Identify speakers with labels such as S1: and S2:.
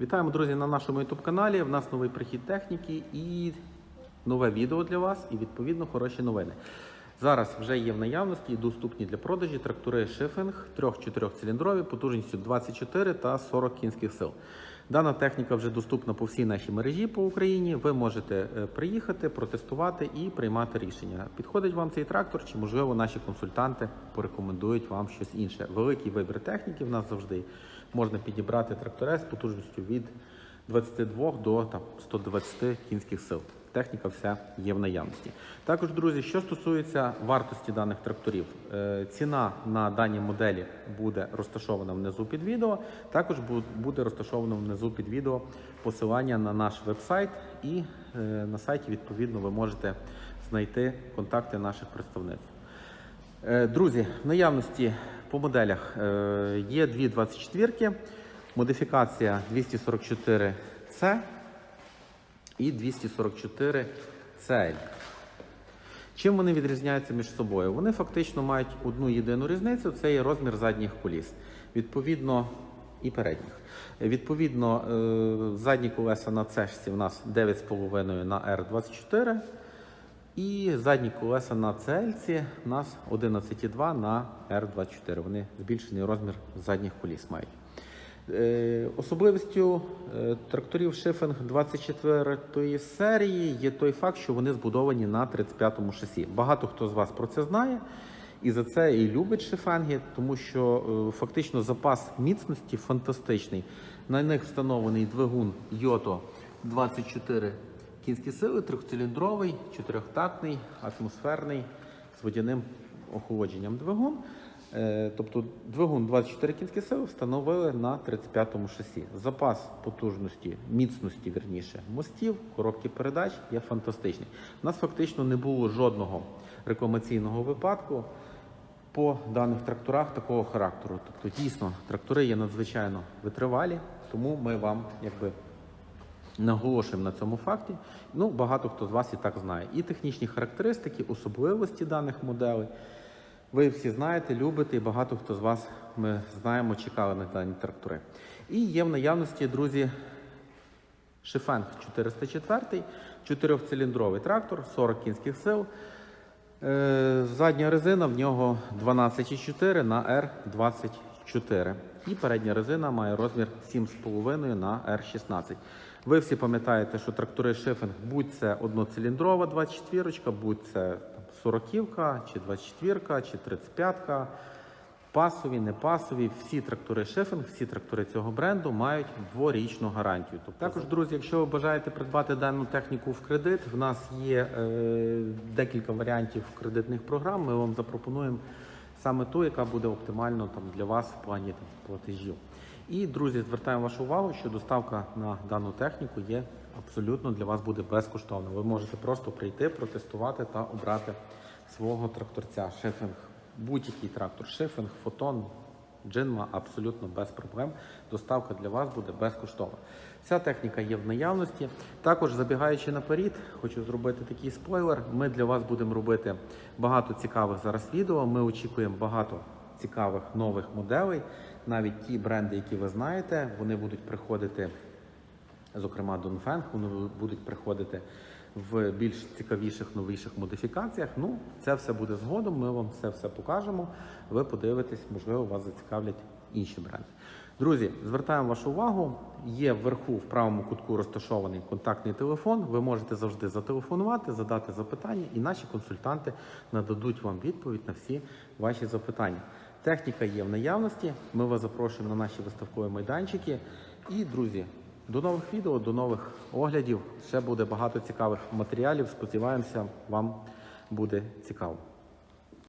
S1: Вітаємо, друзі, на нашому youtube каналі. В нас новий прихід техніки і нове відео для вас, і відповідно хороші новини. Зараз вже є в наявності і доступні для продажі трактори Шифинг 3-4 циліндрові потужністю 24 та 40 кінських сил. Дана техніка вже доступна по всій нашій мережі по Україні. Ви можете е, приїхати, протестувати і приймати рішення. Підходить вам цей трактор, чи можливо наші консультанти порекомендують вам щось інше. Великий вибір техніки в нас завжди можна підібрати трактори з потужністю від 22 до там, 120 кінських сил. Техніка вся є в наявності. Також, друзі, що стосується вартості даних тракторів, е, ціна на дані моделі буде розташована внизу під відео. Також буде розташовано внизу під відео посилання на наш веб-сайт, і е, на сайті відповідно ви можете знайти контакти наших представництв. Е, Друзі, в наявності по моделях є дві 24-ки, модифікація 244C і 244 CL. Чим вони відрізняються між собою? Вони фактично мають одну єдину різницю це є розмір задніх коліс. Відповідно, і передніх. Відповідно, е, задні колеса на цешці у нас 9,5 на R24. І задні колеса на CL у нас 11,2 на R24. Вони збільшений розмір задніх коліс мають. Е, Особливістю е, тракторів Шифинг 24 серії є той факт, що вони збудовані на 35-му шасі. Багато хто з вас про це знає, і за це і любить шифенги, тому що е, фактично запас міцності фантастичний. На них встановлений двигун Йото 24 кінські сили, трьохциліндровий, чотирьохтактний, атмосферний з водяним охолодженням двигун. Е, Тобто двигун 24 кінські сили встановили на 35-му шасі. Запас потужності, міцності, верніше, мостів, коробки передач є фантастичний. У нас фактично не було жодного рекламаційного випадку по даних тракторах такого характеру. Тобто, дійсно, трактори є надзвичайно витривалі, тому ми вам якби наголошуємо на цьому факті. Ну, багато хто з вас і так знає. І технічні характеристики, особливості даних моделей. Ви всі знаєте, любите, і багато хто з вас ми знаємо, чекали на дані трактори. І є в наявності, друзі, Шифенг 404, чотирьохциліндровий трактор, 40 кінських сил. Е, Задня резина в нього 12,4 на R24. І передня резина має розмір 7,5 на R16. Ви всі пам'ятаєте, що трактори Шифинг, будь це одноциліндрова 24, будь це 40-ка, чи 24, чи 35. Пасові, не пасові, всі трактори Шифинг, всі трактори цього бренду мають дворічну гарантію. Тобто, також, друзі, якщо ви бажаєте придбати дану техніку в кредит, в нас є е, декілька варіантів кредитних програм. Ми вам запропонуємо саме ту, яка буде оптимально там для вас в плані там, платежів. І друзі, звертаємо вашу увагу, що доставка на дану техніку є абсолютно для вас буде безкоштовна. Ви можете просто прийти, протестувати та обрати свого тракторця Шифинг будь-який трактор, шифинг, фотон, джинма абсолютно без проблем. Доставка для вас буде безкоштовна. Ця техніка є в наявності. Також забігаючи наперед, хочу зробити такий спойлер. Ми для вас будемо робити багато цікавих зараз відео. Ми очікуємо багато цікавих нових моделей. Навіть ті бренди, які ви знаєте, вони будуть приходити зокрема Донфенг, вони будуть приходити в більш цікавіших, новіших модифікаціях. Ну, це все буде згодом. Ми вам це все покажемо. Ви подивитесь, можливо, вас зацікавлять інші бренди. Друзі, звертаємо вашу увагу. Є вверху в правому кутку розташований контактний телефон. Ви можете завжди зателефонувати, задати запитання, і наші консультанти нададуть вам відповідь на всі ваші запитання. Техніка є в наявності. Ми вас запрошуємо на наші виставкові майданчики. І, друзі, до нових відео, до нових оглядів. Ще буде багато цікавих матеріалів. Сподіваємося, вам буде цікаво.